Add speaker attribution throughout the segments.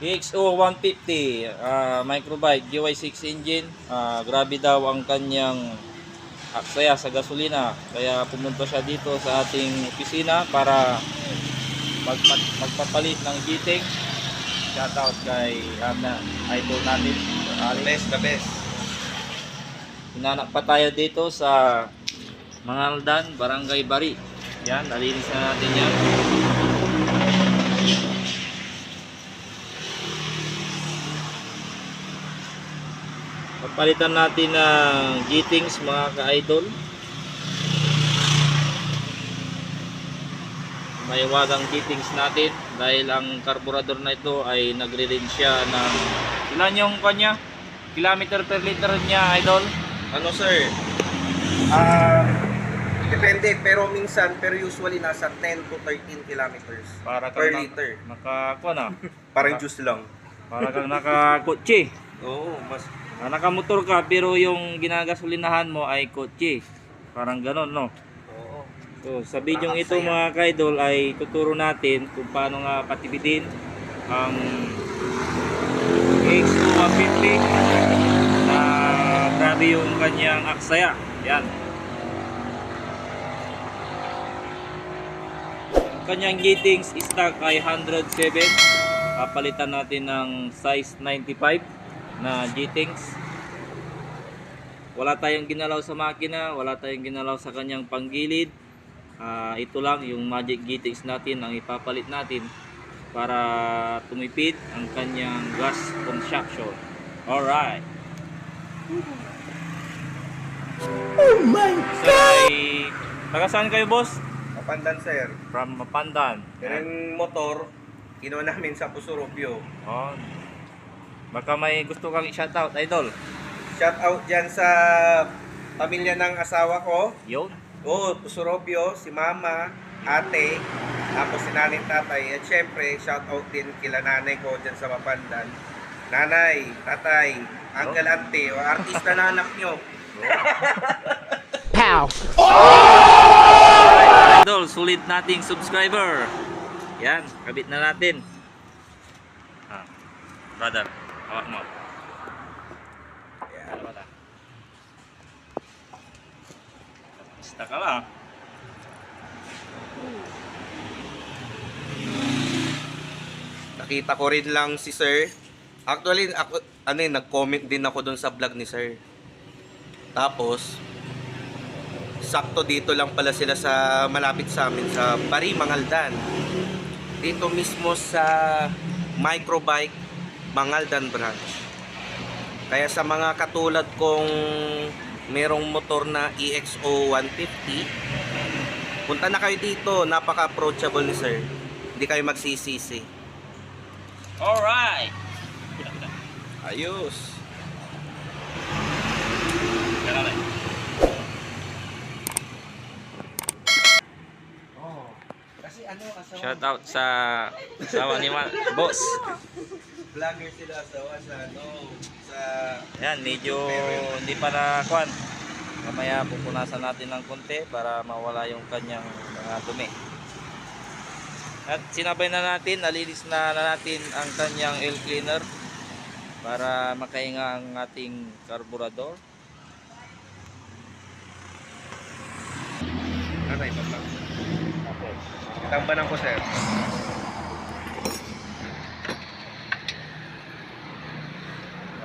Speaker 1: EXO 150 ah, microbike GY6 engine Ah, grabe daw ang kanyang aksaya sa gasolina kaya pumunta siya dito sa ating opisina para magpa- magpapalit ng giting shoutout kay Ana idol natin
Speaker 2: best, the best.
Speaker 1: Hinanak pa tayo dito sa Mangaldan, Barangay Bari. Yan, nalinis na natin yan. Papalitan natin ng G-Things mga ka-idol. May wagang G-Things natin dahil ang karburador na ito ay nagre-range siya ng ilan yung kanya? Kilometer per liter niya, idol?
Speaker 2: Ano sir? Ah, depende pero minsan pero usually nasa 10 to 13 kilometers
Speaker 1: Para
Speaker 2: per
Speaker 1: kang
Speaker 2: liter.
Speaker 1: Naka, kuha na.
Speaker 2: Parang juice lang.
Speaker 1: Para kang naka-kotse.
Speaker 2: Oo, mas
Speaker 1: Ah, nakamotor ka pero yung ginagasolinahan mo ay kotse. Parang ganon, no?
Speaker 2: Oo.
Speaker 1: So, sa video
Speaker 2: Parang
Speaker 1: ito mga kaidol ay tuturo natin kung paano nga patibidin ang X250 na grabe yung kanyang aksaya. Yan. Ang kanyang gatings stock ay 107. Papalitan natin ng size 95 na gatings. Wala tayong ginalaw sa makina, wala tayong ginalaw sa kanyang panggilid. Ah, ito lang yung magic gatings natin ang ipapalit natin para tumipid ang kanyang gas consumption. Alright. Oh my God! Taga saan kayo boss?
Speaker 2: Mapandan sir.
Speaker 1: From Mapandan.
Speaker 2: Yung motor, kinuha namin sa Pusurubyo.
Speaker 1: Oh. Baka may gusto kang i-shoutout, idol.
Speaker 2: Shout out dyan sa pamilya ng asawa ko.
Speaker 1: Yun.
Speaker 2: Oo, Pusurobyo, si mama, ate, tapos si nanay tatay. At syempre, shout out din kila nanay ko dyan sa Mapandan. Nanay, tatay, uncle, auntie, o artista na anak nyo.
Speaker 1: Idol, sulit nating subscriber. Yan, kabit na natin. Ah, brother, hawak mo. Yan, brother. Basta ka lang.
Speaker 2: Nakita ko rin lang si sir. Actually, ako, ano yun, nag-comment din ako dun sa vlog ni sir. Tapos, sakto dito lang pala sila sa malapit sa amin sa Bari, Mangaldan. Dito mismo sa Microbike Mangaldan branch. Kaya sa mga katulad kong merong motor na EXO 150, punta na kayo dito, napaka-approachable ni sir. Hindi kayo magsisisi.
Speaker 1: Alright.
Speaker 2: Ayos. Oh. Kasi ano, asawa.
Speaker 1: Shout out sa asawa ni Ma- boss.
Speaker 2: Vlogger sila asawa sa ano, sa
Speaker 1: Yan, medyo hindi pa na kwan. Mamaya pupunasan natin ng konti para mawala yung kanyang mga dumi. At sinabay na natin, nalinis na, na natin ang kanyang air cleaner para makahinga ang ating karburador.
Speaker 2: ano ito. Tambanan ko sir.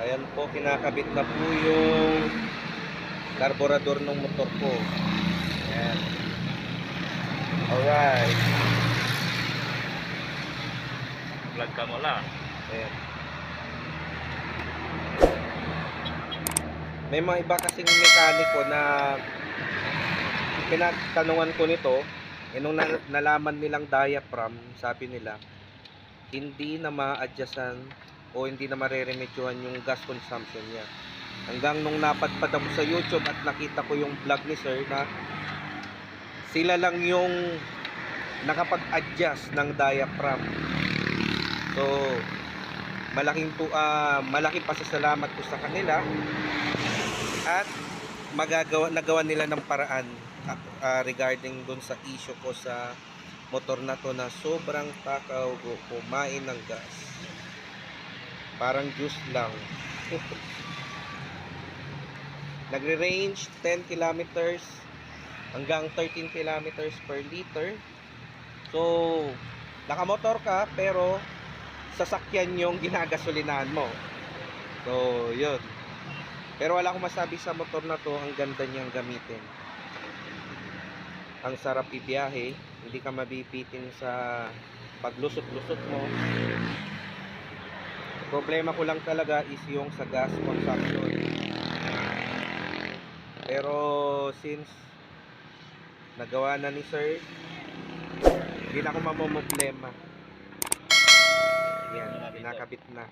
Speaker 2: Ayan po, kinakabit na po yung karburador ng motor ko. Ayan. Alright.
Speaker 1: Vlog ka mo lang.
Speaker 2: Ayan. May mga iba kasing mekaniko na pinagtanungan ko nito, eh, nung na- nalaman nilang diaphragm, sabi nila, hindi na ma-adjustan o hindi na mareremedyohan yung gas consumption niya. Hanggang nung napadpad ako sa YouTube at nakita ko yung vlog ni Sir na sila lang yung nakapag-adjust ng diaphragm. So, malaking po ah, malaking pasasalamat ko sa kanila at magagawa nagawa nila ng paraan ah, regarding dun sa issue ko sa motor na to na sobrang takaw kumain ng gas. Parang juice lang. Nagre-range 10 kilometers hanggang 13 kilometers per liter. So, nakamotor ka pero sasakyan yung ginagasolinahan mo. So, yun. Pero wala akong masabi sa motor na to, ang ganda niyang gamitin. Ang sarap ibiyahe, hindi ka mabibitin sa paglusot-lusot mo. Problema ko lang talaga is yung sa gas consumption. Pero since nagawa na ni sir, hindi na ako mamomblema. Yan, kinakabit na.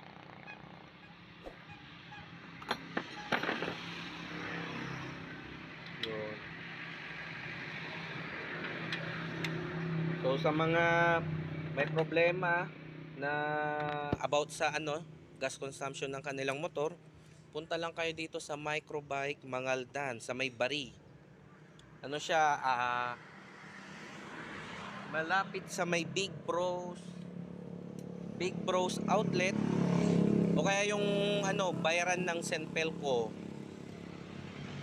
Speaker 2: Yun. So sa mga may problema na about sa ano, gas consumption ng kanilang motor, punta lang kayo dito sa Microbike Mangaldan sa may Bari. Ano siya, ah malapit sa may Big Bros Big Bros Outlet o kaya yung ano, bayaran ng Senpelco.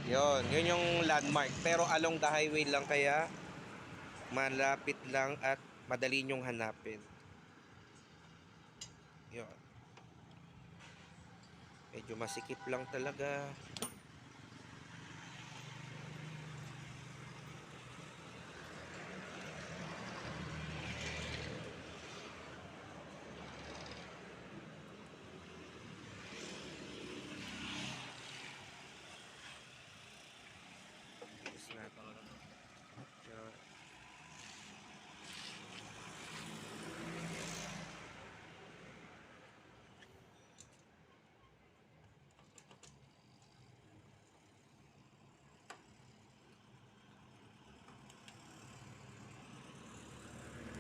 Speaker 2: Yon, yun yung landmark. Pero along the highway lang kaya malapit lang at madali nyong hanapin. Medyo masikip lang talaga. Tapos natin. Yan.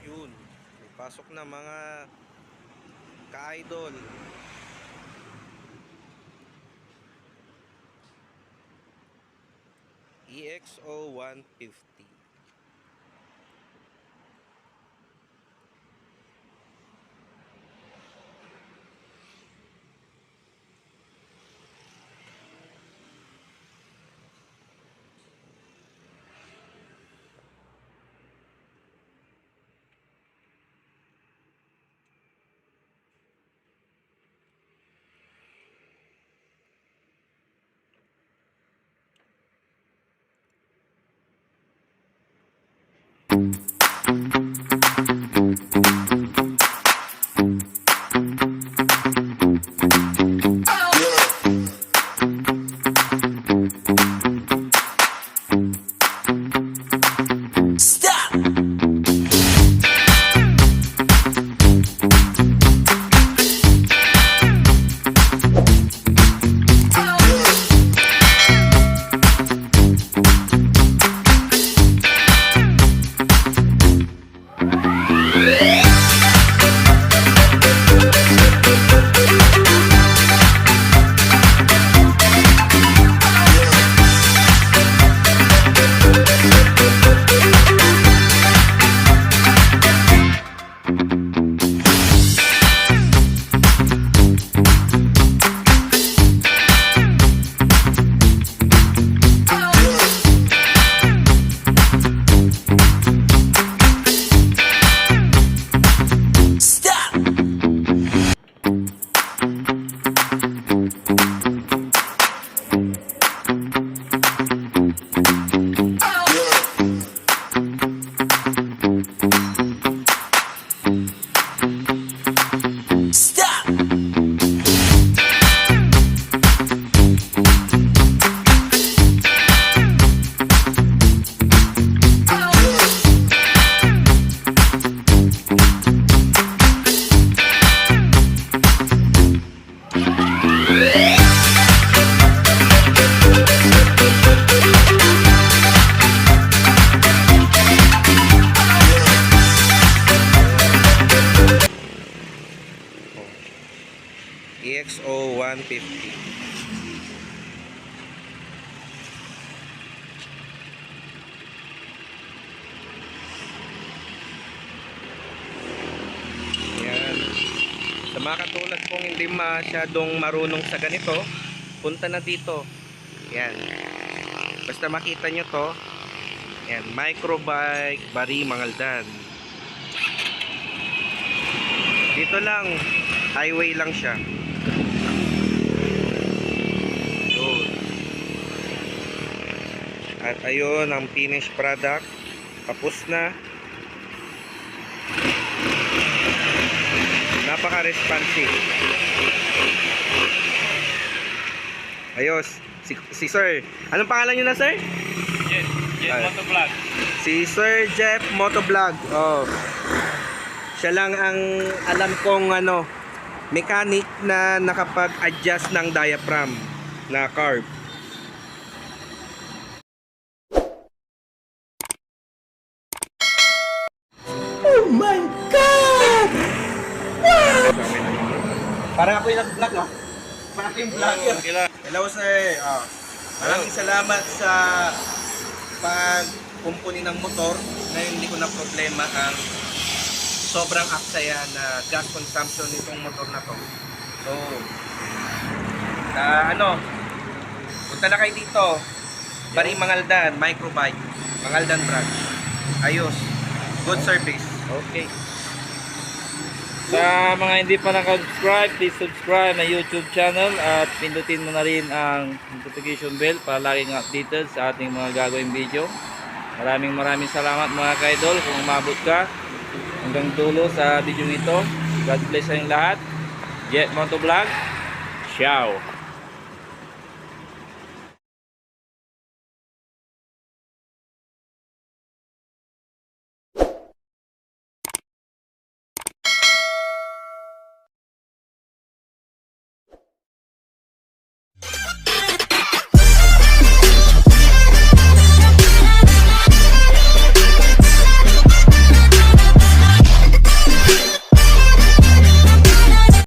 Speaker 2: Yun. May pasok na mga ka-idol. EXO 150. Sa mga katulad kong hindi masyadong marunong sa ganito, punta na dito. Yan. Basta makita nyo to, yan, microbike, bari, mangaldan. Dito lang, highway lang siya. Yun. At ayun ang finished product. Tapos na. Napaka-responsive. Ayos. Si, si Sir. Anong pangalan niyo na, Sir?
Speaker 1: Jet, Jet
Speaker 2: Ay.
Speaker 1: Motovlog.
Speaker 2: Si Sir Jeff Motovlog. Oh. Siya lang ang alam kong ano, mechanic na nakapag-adjust ng diaphragm na carb. Parang ako yung nag-vlog ah. Parang ako yung vlogger. Hello sir. Ah, maraming salamat sa pagkumpuni ng motor na hindi ko na problema ang sobrang aksaya na gas consumption nitong motor na to. So, na ano, punta na kayo dito. Bari Mangaldan, microbike, Mangaldan branch. Ayos. Good service.
Speaker 1: Okay. Sa mga hindi pa nakasubscribe, please subscribe na YouTube channel at pindutin mo na rin ang notification bell para laging updated sa ating mga gagawing video. Maraming maraming salamat mga kaidol kung umabot ka hanggang dulo sa video ito. God bless sa lahat. Jet Motovlog. Ciao.